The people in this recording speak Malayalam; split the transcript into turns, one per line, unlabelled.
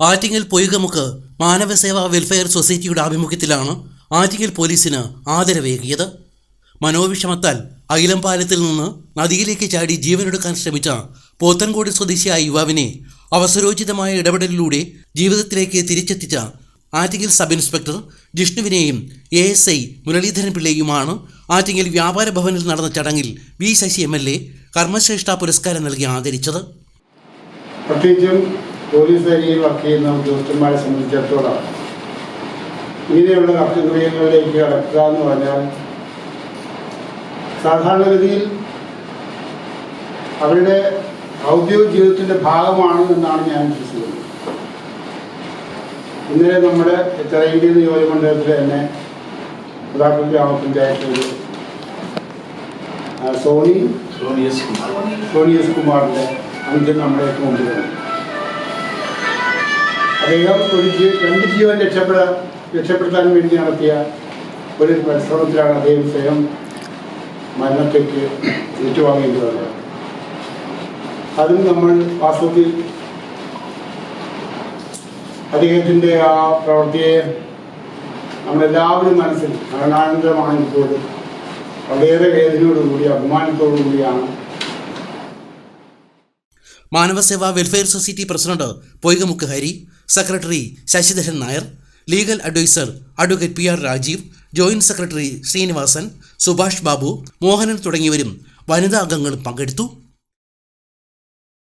ആറ്റിങ്ങൽ പൊയ്കമുക്ക് മാനവസേവാ വെൽഫെയർ സൊസൈറ്റിയുടെ ആഭിമുഖ്യത്തിലാണ് ആറ്റിങ്ങൽ പോലീസിന് ആദരവേകിയത്. മനോവിഷമത്താൽ അയിലംപാലത്തിൽ നിന്ന് നദിയിലേക്ക് ചാടി ജീവനെടുക്കാൻ ശ്രമിച്ച പോത്തൻകോട് സ്വദേശിയായ യുവാവിനെ അവസരോചിതമായ ഇടപെടലിലൂടെ ജീവിതത്തിലേക്ക് തിരിച്ചെത്തിച്ച ആറ്റിങ്ങൽ സബ് ഇൻസ്പെക്ടർ ജിഷ്ണുവിനെയും എ എസ് ഐ മുരളീധരൻ പിള്ളയുമാണ് ആറ്റിങ്ങൽ വ്യാപാര ഭവനിൽ നടന്ന ചടങ്ങിൽ V Sasi M L A കർമ്മശ്രേഷ്ഠ പുരസ്കാരം നൽകി ആദരിച്ചത്.
പ്രത്യേകിച്ചും പോലീസ് ഏരിയയിൽ വർക്ക് ചെയ്യുന്ന ഉദ്യോഗസ്ഥന്മാരെ സംബന്ധിച്ചിടത്തോളം ഇങ്ങനെയുള്ള കർത്തവ്യങ്ങളിലേക്ക് കടക്കുക എന്ന് പറഞ്ഞാൽ സാധാരണഗതിയിൽ അവരുടെ ഔദ്യോഗിക ജീവിതത്തിന്റെ ഭാഗമാണ് എന്നാണ് ഞാൻ വിശ്വസിക്കുന്നത്. ഇന്നലെ നമ്മുടെ ചിറയിന്റെ നിയോജകമണ്ഡലത്തിൽ തന്നെ പ്രതാപ ഗ്രാമപഞ്ചായത്ത് സോണി സോണി എസ് കുമാറിന്റെ അന്ത്യം നമ്മുടെ മുമ്പിൽ വന്നു അദ്ദേഹം ഒരു രണ്ട് ജീവൻ രക്ഷപ്പെടാൻ രക്ഷപ്പെടുത്താൻ വേണ്ടി നടത്തിയ ഒരു പരിശ്രമത്തിലാണ് അദ്ദേഹം സ്വയം മരണത്തേക്ക് ഏറ്റുവാങ്ങേണ്ടി അതും നമ്മൾ വാസ്തവത്തിൽ അദ്ദേഹത്തിന്റെ ആ പ്രവൃത്തിയെ നമ്മളെല്ലാവരും മനസ്സിൽ മരണാനന്തരമാണിപ്പോഴും വളരെയേറെ വേദനയോടുകൂടി അഭിമാനത്തോടു കൂടിയാണ്.
Manavaseva welfare society president Poikamukku Hari secretary Sasidharan Nair legal adviser advocate P R Rajeev joint secretary Srinivasan Subhash Babu Mohanan തുടങ്ങിയവരും വനിതാ അംഗങ്ങളും പങ്കെടുത്തു.